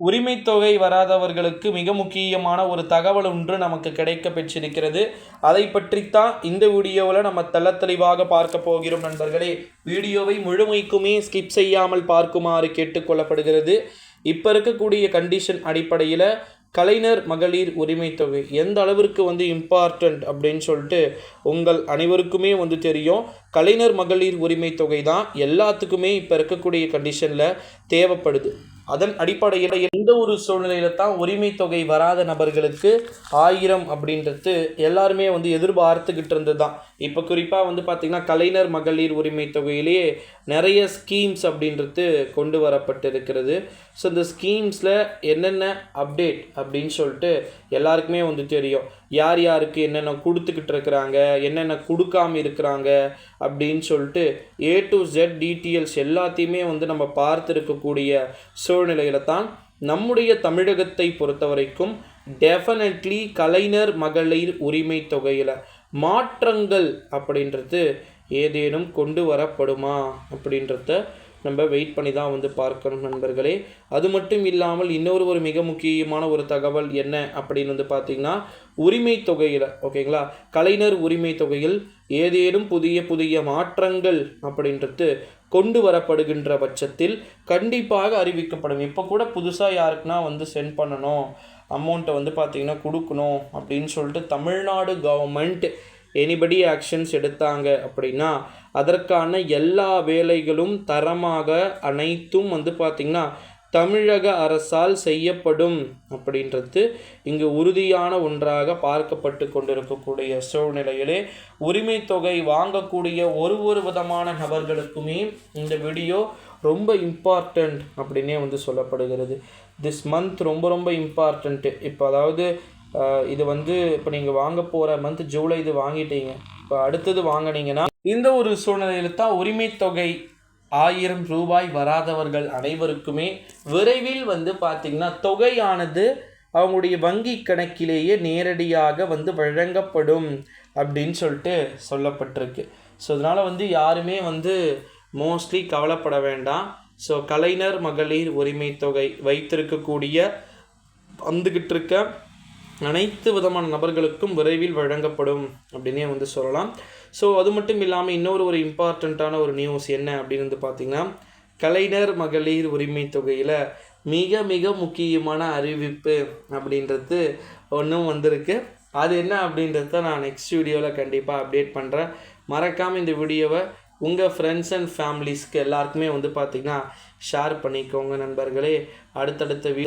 உரிமை தொகை வராதவர்களுக்கு மிக முக்கியமான ஒரு தகவல் ஒன்று நமக்கு கிடைக்க பெற்றிருக்கிறது அதை பற்றித்தான் இந்த வீடியோவில் நம்ம தெள்ள தெளிவாக பார்க்க போகிறோம் நண்பர்களே. வீடியோவை முழுமைக்குமே ஸ்கிப் செய்யாமல் பார்க்குமாறு கேட்டுக்கொள்ளப்படுகிறது. இப்போ இருக்கக்கூடிய கண்டிஷன் அடிப்படையில் கலைஞர் மகளிர் உரிமைத்தொகை எந்த அளவிற்கு வந்து இம்பார்ட்டண்ட் அப்படின்னு சொல்லிட்டு உங்கள் அனைவருக்குமே வந்து தெரியும். கலைஞர் மகளிர் உரிமை தொகை தான் எல்லாத்துக்குமே இப்போ இருக்கக்கூடிய கண்டிஷனில் தேவைப்படுது. அதன் அடிப்படையில் எந்த ஒரு சூழ்நிலையில தான் உரிமை தொகை வராத நபர்களுக்கு ஆயிரம் அப்படின்றது எல்லாருமே வந்து எதிர்பார்த்துக்கிட்டு இருந்தது தான் இப்போ குறிப்பாக வந்து பார்த்திங்கன்னா கலைஞர் மகளிர் உரிமை தொகையிலேயே நிறைய ஸ்கீம்ஸ் அப்படின்றது கொண்டு வரப்பட்டிருக்கிறது. ஸோ இந்த ஸ்கீம்ஸில் என்னென்ன அப்டேட் அப்படின்னு சொல்லிட்டு எல்லாருக்குமே வந்து தெரியும். யார் யாருக்கு என்னென்ன கொடுத்துக்கிட்டு இருக்கிறாங்க என்னென்ன கொடுக்காம இருக்கிறாங்க அப்படின்னு சொல்லிட்டு ஏ டு ஜெட் டீட்டெயில்ஸ் எல்லாத்தையுமே வந்து நம்ம பார்த்துருக்கக்கூடிய சூழ்நிலையில் தான் நம்முடைய தமிழகத்தை பொறுத்த வரைக்கும் டெஃபினெட்லி கலைஞர் மகளிர் உரிமை தொகையில் மாற்றங்கள் அப்படின்றது ஏதேனும் கொண்டு வரப்படுமா அப்படின்றத நம்ம வெயிட் பண்ணி தான் வந்து பார்க்கணும் நண்பர்களே. அது மட்டும் இல்லாமல் இன்னொரு ஒரு மிக முக்கியமான ஒரு தகவல் என்ன அப்படின்னு வந்து பார்த்திங்கன்னா உரிமை தொகையில் ஓகேங்களா? கலைஞர் உரிமை தொகையில் ஏதேனும் புதிய புதிய மாற்றங்கள் அப்படின்றது கொண்டு வரப்படுகின்ற பட்சத்தில் கண்டிப்பாக அறிவிக்கப்படும். இப்போ கூட புதுசாக யாருக்குன்னா வந்து சென்ட் பண்ணணும். அமௌண்ட்டை வந்து பார்த்திங்கன்னா கொடுக்கணும் அப்படின்னு சொல்லிட்டு தமிழ்நாடு கவர்மெண்ட் எனிபடி ஆக்ஷன்ஸ் எடுத்தாங்க அப்படின்னா அதற்கான எல்லா வேலைகளும் தரமாக அனைத்தும் வந்து பார்த்திங்கன்னா தமிழக அரசால் செய்யப்படும் அப்படின்றது இங்கு உறுதியான ஒன்றாக பார்க்கப்பட்டு கொண்டிருக்கக்கூடிய சூழ்நிலையிலே உரிமை தொகை வாங்கக்கூடிய ஒரு ஒரு விதமான நபர்களுக்குமே இந்த வீடியோ ரொம்ப இம்பார்ட்டண்ட் அப்படின்னே வந்து சொல்லப்படுகிறது. திஸ் மந்த் ரொம்ப ரொம்ப இம்பார்ட்டண்ட்டு இப்போ அதாவது இது வந்து இப்போ நீங்கள் வாங்க போகிற மந்த் ஜூலை இது வாங்கிட்டீங்க. இப்போ அடுத்தது வாங்கினீங்கன்னா இந்த ஒரு சூழ்நிலையில் தான் உரிமை தொகை ஆயிரம் ரூபாய் வராதவர்கள் அனைவருக்குமே விரைவில் வந்து பார்த்திங்கன்னா தொகையானது அவங்களுடைய வங்கி கணக்கிலேயே நேரடியாக வந்து வழங்கப்படும் அப்படின்னு சொல்லிட்டு சொல்லப்பட்டிருக்கு. ஸோ அதனால் வந்து யாருமே வந்து மோஸ்ட்லி கவலைப்பட வேண்டாம். ஸோ கலைஞர் மகளிர் உரிமை தொகை வைத்திருக்கக்கூடிய வந்துக்கிட்டு இருக்க அனைத்து விதமான நபர்களுக்கும் விரைவில் வழங்கப்படும் அப்படின்னே வந்து சொல்லலாம். ஸோ அது மட்டும் இல்லாமல் இன்னொரு ஒரு இம்பார்ட்டண்ட்டான ஒரு நியூஸ் என்ன அப்படின்னு வந்து பார்த்திங்கன்னா கலைஞர் மகளிர் உரிமை தொகையில் மிக மிக முக்கியமான அறிவிப்பு அப்படின்றது ஒன்றும் வந்திருக்கு. அது என்ன அப்படின்றத நான் நெக்ஸ்ட் வீடியோவில் கண்டிப்பாக அப்டேட் பண்ணுறேன் மறக்காமல் இந்த வீடியோவை உங்கள் ஃப்ரெண்ட்ஸ் அண்ட் ஃபேமிலிஸ்க்கு எல்லாருக்குமே வந்து பார்த்திங்கன்னா ஷேர் பண்ணிக்கோங்க நண்பர்களே. அடுத்தடுத்த வீ